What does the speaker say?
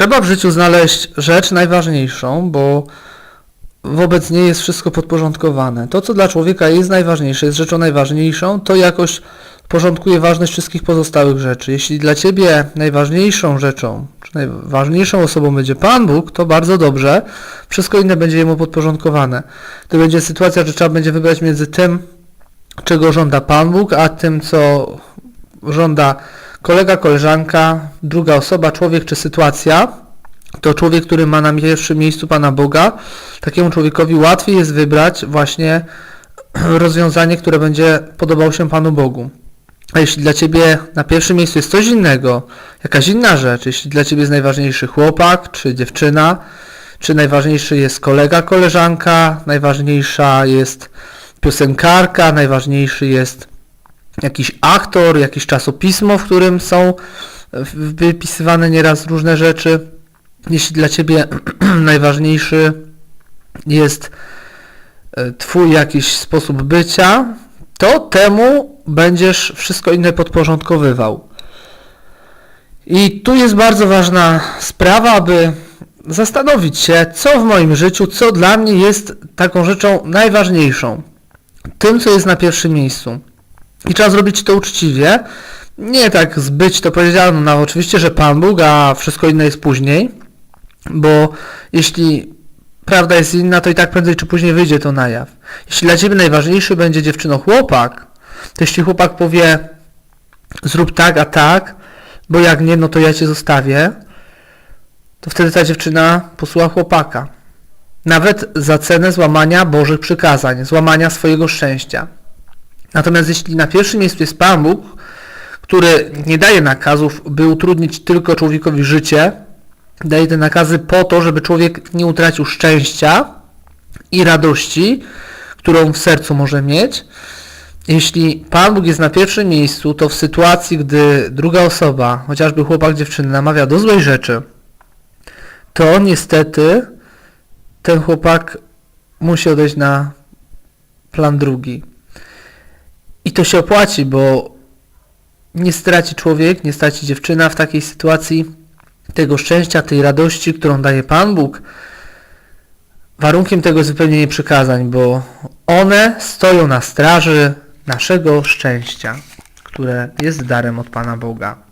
Trzeba w życiu znaleźć rzecz najważniejszą, bo wobec niej jest wszystko podporządkowane. To, co dla człowieka jest najważniejsze, jest rzeczą najważniejszą, to jakoś porządkuje ważność wszystkich pozostałych rzeczy. Jeśli dla Ciebie najważniejszą rzeczą, czy najważniejszą osobą będzie Pan Bóg, to bardzo dobrze, wszystko inne będzie Jemu podporządkowane. To będzie sytuacja, że trzeba będzie wybrać między tym, czego żąda Pan Bóg, a tym, co żąda kolega, koleżanka, druga osoba, człowiek czy sytuacja, to człowiek, który ma na pierwszym miejscu Pana Boga, takiemu człowiekowi łatwiej jest wybrać właśnie rozwiązanie, które będzie podobało się Panu Bogu. A jeśli dla Ciebie na pierwszym miejscu jest coś innego, jakaś inna rzecz, jeśli dla Ciebie jest najważniejszy chłopak czy dziewczyna, czy najważniejszy jest kolega, koleżanka, najważniejsza jest piosenkarka, najważniejszy jest jakiś aktor, jakieś czasopismo, w którym są w- wypisywane nieraz różne rzeczy. Jeśli dla Ciebie najważniejszy jest e, Twój jakiś sposób bycia, to temu będziesz wszystko inne podporządkowywał. I tu jest bardzo ważna sprawa, aby zastanowić się, co w moim życiu, co dla mnie jest taką rzeczą najważniejszą. Tym, co jest na pierwszym miejscu. I trzeba zrobić to uczciwie. Nie tak zbyć to powiedziano, no oczywiście, że Pan Bóg, a wszystko inne jest później, bo jeśli prawda jest inna, to i tak prędzej czy później wyjdzie to na jaw. Jeśli dla Ciebie najważniejszy będzie dziewczyno chłopak, to jeśli chłopak powie zrób tak, a tak, bo jak nie, no to ja Cię zostawię, to wtedy ta dziewczyna posłucha chłopaka. Nawet za cenę złamania Bożych przykazań, złamania swojego szczęścia. Natomiast jeśli na pierwszym miejscu jest Pan Bóg, który nie daje nakazów, by utrudnić tylko człowiekowi życie, daje te nakazy po to, żeby człowiek nie utracił szczęścia i radości, którą w sercu może mieć. Jeśli Pan Bóg jest na pierwszym miejscu, to w sytuacji, gdy druga osoba, chociażby chłopak, dziewczyny, namawia do złej rzeczy, to niestety ten chłopak musi odejść na plan drugi. I to się opłaci, bo nie straci człowiek, nie straci dziewczyna w takiej sytuacji tego szczęścia, tej radości, którą daje Pan Bóg. Warunkiem tego jest wypełnienie przykazań, bo one stoją na straży naszego szczęścia, które jest darem od Pana Boga.